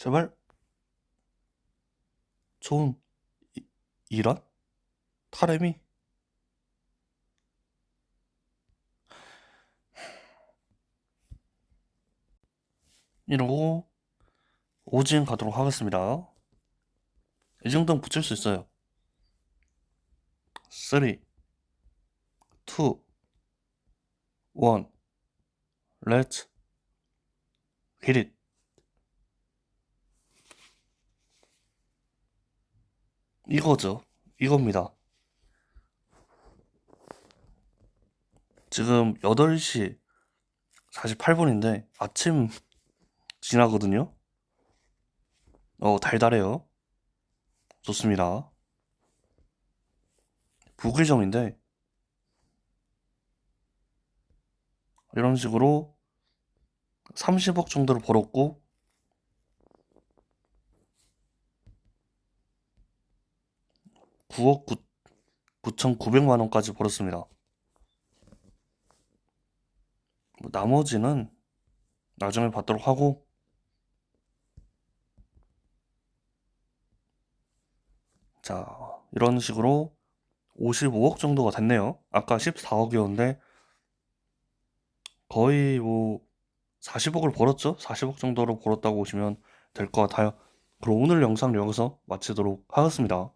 제발 좋은 이, 이런 타레미 이러고 오진 가도록 하겠습니다. 이 정도는 붙일 수 있어요. 3, 2, 1, let's hit it. 이거죠. 이겁니다. 지금 8시 48분인데 아침 지나거든요. 어, 달달해요. 좋습니다. 부글점인데 이런 식으로 30억 정도를 벌었고 9억 9, 9,900만 원까지 벌었습니다. 뭐 나머지는 나중에 받도록 하고 자 이런 식으로 55억 정도가 됐네요. 아까 14억이었는데 거의 뭐 40억을 벌었죠? 40억 정도로 벌었다고 보시면 될 것 같아요. 그럼 오늘 영상 여기서 마치도록 하겠습니다.